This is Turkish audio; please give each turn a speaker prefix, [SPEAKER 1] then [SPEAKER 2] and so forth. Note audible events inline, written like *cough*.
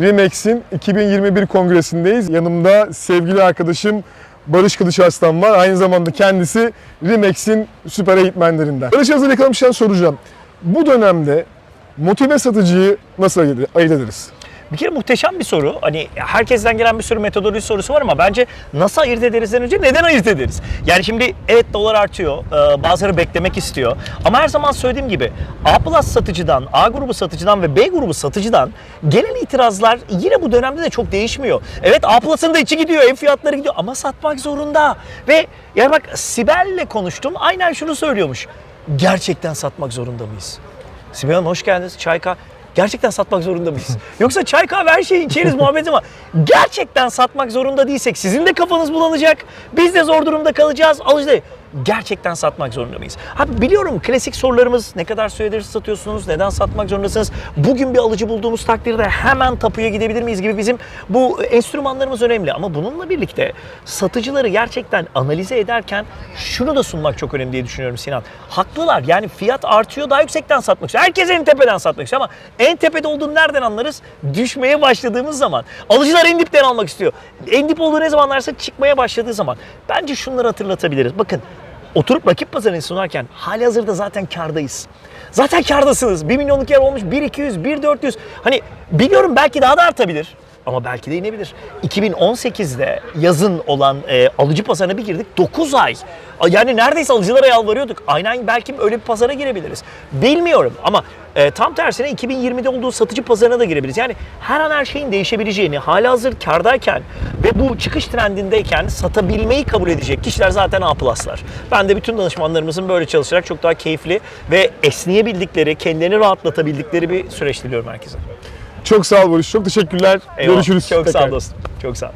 [SPEAKER 1] Remax'in 2021 kongresindeyiz. Yanımda sevgili arkadaşım Barış Kılıç Arslan var. Aynı zamanda kendisi Remax'in süper eğitmenlerinden. Barış hazır yakalamışken soracağım. Bu dönemde motive satıcıyı nasıl ayırt ederiz?
[SPEAKER 2] Bir kere muhteşem bir soru. Hani herkesten gelen bir sürü metodoloji sorusu var ama bence nasıl ayırt ederizden önce neden ayırt ederiz? Yani şimdi evet dolar artıyor. e, Bazıları beklemek istiyor. Ama her zaman söylediğim gibi A plus satıcıdan, A grubu satıcıdan ve B grubu satıcıdan gelen itirazlar yine bu dönemde de çok değişmiyor. Evet A plus'ın da içi gidiyor, ev fiyatları gidiyor ama satmak zorunda. Ve yani bak Sibel'le konuştum. Aynen şunu söylüyormuş. Gerçekten satmak zorunda mıyız? Sibel Hanım hoş geldiniz. Çay kahve. Gerçekten satmak zorunda mıyız? *laughs* Yoksa çay kahve her şeyi içeriz muhabbet ama gerçekten satmak zorunda değilsek sizin de kafanız bulanacak. Biz de zor durumda kalacağız. Alıcı değil. Gerçekten satmak zorunda mıyız? Ha biliyorum klasik sorularımız ne kadar süredir satıyorsunuz, neden satmak zorundasınız? Bugün bir alıcı bulduğumuz takdirde hemen tapuya gidebilir miyiz gibi bizim bu enstrümanlarımız önemli. Ama bununla birlikte satıcıları gerçekten analize ederken şunu da sunmak çok önemli diye düşünüyorum Sinan. Haklılar yani fiyat artıyor daha yüksekten satmak istiyor. Herkes en tepeden satmak istiyor ama en tepede olduğunu nereden anlarız? Düşmeye başladığımız zaman. Alıcılar en dipten almak istiyor. En dip olduğu ne zamanlarsa çıkmaya başladığı zaman. Bence şunları hatırlatabiliriz. Bakın oturup rakip pazarını sunarken hali hazırda zaten kardayız. Zaten kardasınız. 1 milyonluk yer olmuş 1 200, 1 400. Hani biliyorum belki daha da artabilir. Ama belki de inebilir. 2018'de yazın olan e, alıcı pazarına bir girdik. 9 ay. Yani neredeyse alıcılara yalvarıyorduk. Aynen belki öyle bir pazara girebiliriz. Bilmiyorum ama e, tam tersine 2020'de olduğu satıcı pazarına da girebiliriz. Yani her an her şeyin değişebileceğini, hala hazır kardayken ve bu çıkış trendindeyken satabilmeyi kabul edecek kişiler zaten A+'lar. Ben de bütün danışmanlarımızın böyle çalışarak çok daha keyifli ve esneyebildikleri, kendilerini rahatlatabildikleri bir süreç diliyorum herkese.
[SPEAKER 1] Çok sağ ol Barış. Çok teşekkürler.
[SPEAKER 2] Eyvallah.
[SPEAKER 1] Görüşürüz.
[SPEAKER 2] Çok sağ
[SPEAKER 1] tekrar.
[SPEAKER 2] ol dostum. Çok sağ ol.